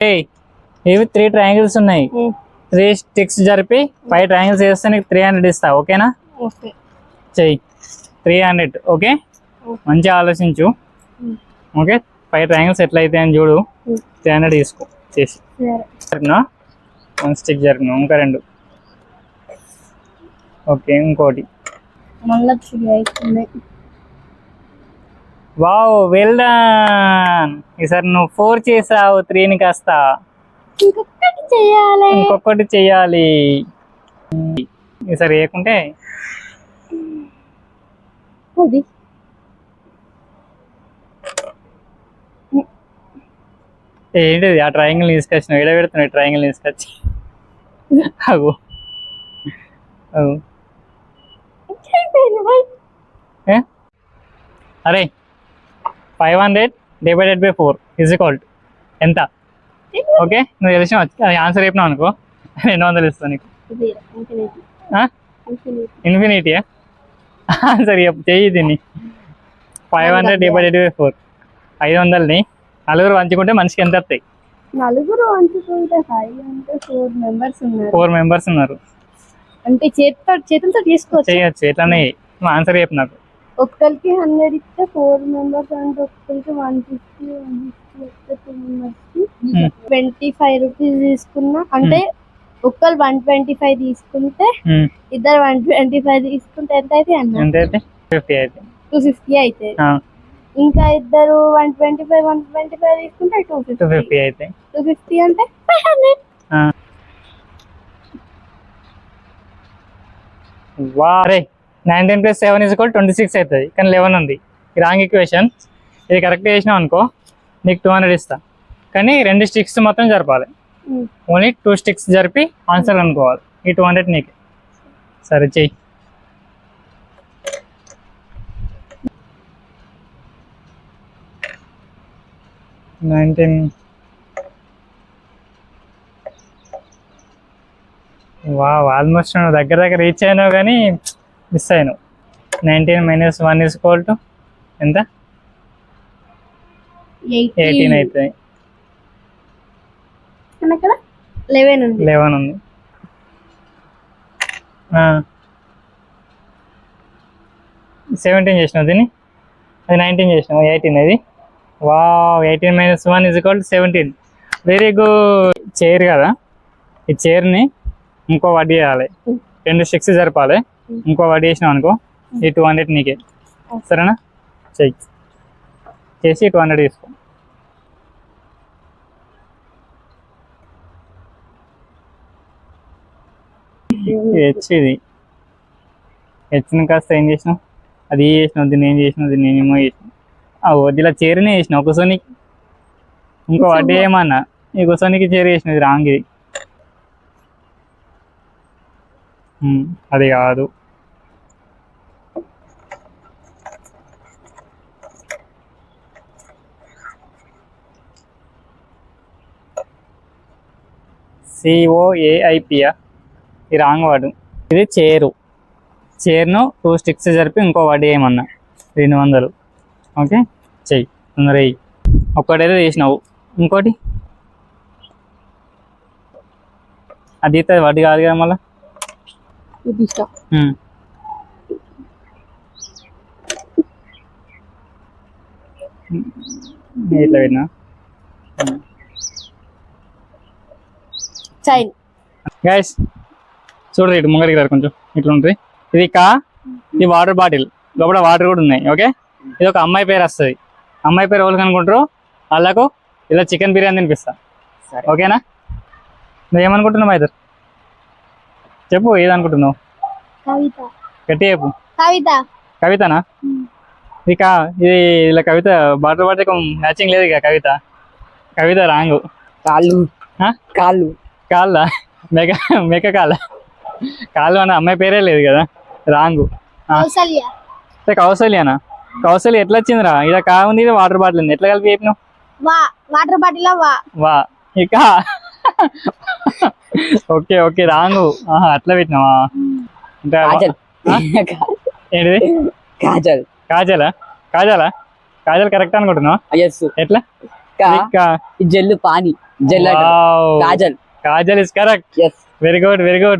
ఇవి three triangles ఉన్నాయి. Three sticks జరిపి ఫైవ్ ట్రయాంగిల్స్ వేస్తే నీకు త్రీ హండ్రెడ్ ఇస్తా ఓకేనా? ఓకే. చెయ్యి. Three hundred okay? మంచిగా ఆలోచించు. ఓకే? ఫైవ్ ట్రయాంగిల్స్ ఎట్లా అయితే అని చూడు. త్రీ హండ్రెడ్ తీసుకో చేసి. జరిపినా? వన్ స్టిక్ జరిపినా ఇంకా రెండు. ఓకే ఇంకోటి. మళ్ళీ వావ్ వెల్ డన్ ఈసారి నువ్వు ఫోర్ చేసావు త్రీని కాస్త. ఇంకొకటి చేయాలి. ఇంకొకటి చెయ్యాలి ఈసారి వేయకుంటే. అది. ఏంటిది ఆ ట్రయాంగిల్ తీసుకొచ్చినావు ఎడ పెడుతున్నావు ట్రయాంగిల్ తీసుకొచ్చి? అగు అగు ఏ? అరే five hundred divided by four is equal ఎంత? ఓకే నువ్వు తెలిసిన ఆన్సర్ చెప్పినావు అనుకో. రెండు వందలు ఇస్తాను నీకు. ఇన్ఫినిటీయా ఆన్సర్ చెయ్యి దీన్ని. Five hundred divided by four ఐదు వందలని నలుగురు పంచుకుంటే మనిషికి ఎంత వస్తాయి? నలుగురు వంచుకుంటే ఫైవ్ అంటే ఫోర్ మెంబర్స్ ఉన్నారు. ఫోర్ మెంబర్స్ ఉన్నారు. అంటే చేతితో చేతులతో తీసుకోవచ్చు. చేయొచ్చు ఎట్లానే ఆన్సర్ చెప్పు నాకు. ఒక్కరికి హండ్రెడ్ ఇస్తే ఫోర్ మెంబర్స్ అంటే ఒక్కరికి వన్ ఫిఫ్టీ వన్ ఫిఫ్టీ వస్తే టూ మెంబర్స్కి ట్వంటీ ఫైవ్ రూపీస్ తీసుకున్నా. అంటే ఒక్కరు వన్ ట్వంటీ ఫైవ్ తీసుకుంటే ఇద్దరు వన్ ట్వంటీ ఫైవ్ తీసుకుంటే ఎంత అయితే? అన్న టూ ఫిఫ్టీ అయితే. ఇంకా ఇద్దరు one twenty five one twenty five తీసుకుంటే టూ టూ ఫిఫ్టీ అయితే. టూ ఫిఫ్టీ అంటే ఫైవ్ హండ్రెడ్. వారే nineteen plus seven is equal twenty six అవుతుంది. కానీ లెవెన్ ఉంది. రాంగ్ ఈక్వేషన్ ఇది కరెక్ట్ చేసినావు అనుకో నీకు టూ హండ్రెడ్ ఇస్తా. కానీ రెండు స్టిక్స్ మాత్రం జరపాలి. ఓన్లీ టూ స్టిక్స్ జరిపి ఆన్సర్ అనుకోవాలి. ఈ టూ హండ్రెడ్ నీకే. సరే చెయ్యి. నైన్టీన్ వా ఆల్మోస్ట్ నువ్వు దగ్గర దగ్గర రీచ్ అయినావు కానీ మిస్ అయినావు nineteen minus one is equal to ఎంత? ఎయిటీన్ అవుతుంది లెవెన్ ఉంది. లెవెన్ ఉంది. సెవెంటీన్ చేసినావు దీన్ని? అది నైన్టీన్ చేసినావు. ఎయిటీన్ అది. వా eighteen minus one is equal to seventeen very good chair కదా. ఈ చైర్ని ఇంకో వడ్డీ చేయాలి. రెండు స్టిక్స్ జరపాలి. ఇంకో వడ్డీ చేసినావు అనుకో ఈ టూ హండ్రెడ్ నీకే. సరేనా? చెయ్యి. చేసి టూ హండ్రెడ్ తీసుకో. హెచ్ ఇది హెచ్ని కాస్త ఏం చేసినావు? అది ఏ చేసినావు? దీన్ని ఏం చేసినావు? దీన్ని ఏమో చేసినావు? ఆ వదిలా చీరనే చేసినావు ఒక సోనికి. ఇంకో వడ్డీ ఏమన్నా? ఈ కుసోనికి చీర చేసినది రాంగ్ ఇది అది కాదు. సిఓఏఐపియా ఇది రాంగ్ వర్డ్. ఇది చేరు. చైర్ను టూ స్టిక్స్ జరిపి ఇంకో వడ్డీ ఏమన్నా రెండు వందలు. ఓకే? చెయ్యి. తొందర వెయ్యి ఒక్కటైతే చేసినావు ఇంకోటి? అది అయితే వడ్డీ కాదు కదా మళ్ళా. ఇట్లా పెట్టినా? చైన్ గైస్ చూడరు ఇటు ముంగడికి రారు కొంచెం. ఇట్లా ఉంటుంది ఇది కా ఇది వాటర్ బాటిల్ లోపల వాటర్ కూడా ఉన్నాయి ఓకే ఇది ఒక అమ్మాయి పేరు వస్తుంది. అమ్మాయి పేరు ఎవరికి అనుకుంటారు వాళ్ళకు ఇలా చికెన్ బిర్యానీ తినిపిస్తా. ఓకేనా నువ్వు ఏమనుకుంటున్నావు అయితే చెప్పు ఏదనుకుంటున్నావు కవిత. గట్టి చెప్పు. కవిత. కవితనా? ఇది కా ఇది ఇలా కవిత బాటిల్ బాటిల్ మ్యాచింగ్ లేదు ఇక కవిత. కవిత రాంగు. కాళ్ళు. కాళ్ళు. కాళ్ళ మెక మెక కాళ్ళ కాళ్ళు అన్న అమ్మాయి పేరే లేదు కదా? రాంగు. కౌసల్యనా? కౌసల్య ఎట్లా వచ్చిందిరా ఇలా కా ఉంది ఇది వాటర్ బాటిల్ ఉంది. ఎట్లా కలిపి చెప్పినావు? వా వాటర్ బాటిల్ వా. వా. ఇక. Okay okay wrong. ఆహా అట్లా పెట్టినావా? అంటే కాజల్. ఏంటిది? కాజల్. కాజలా? కాజలా? కాజల్ కరెక్ట్ అనుకుంటున్నావా? ఎట్లా? జల్లు పాని. జెల్లెట్ Kajal. Kajal is correct. Yes. Very good, very good.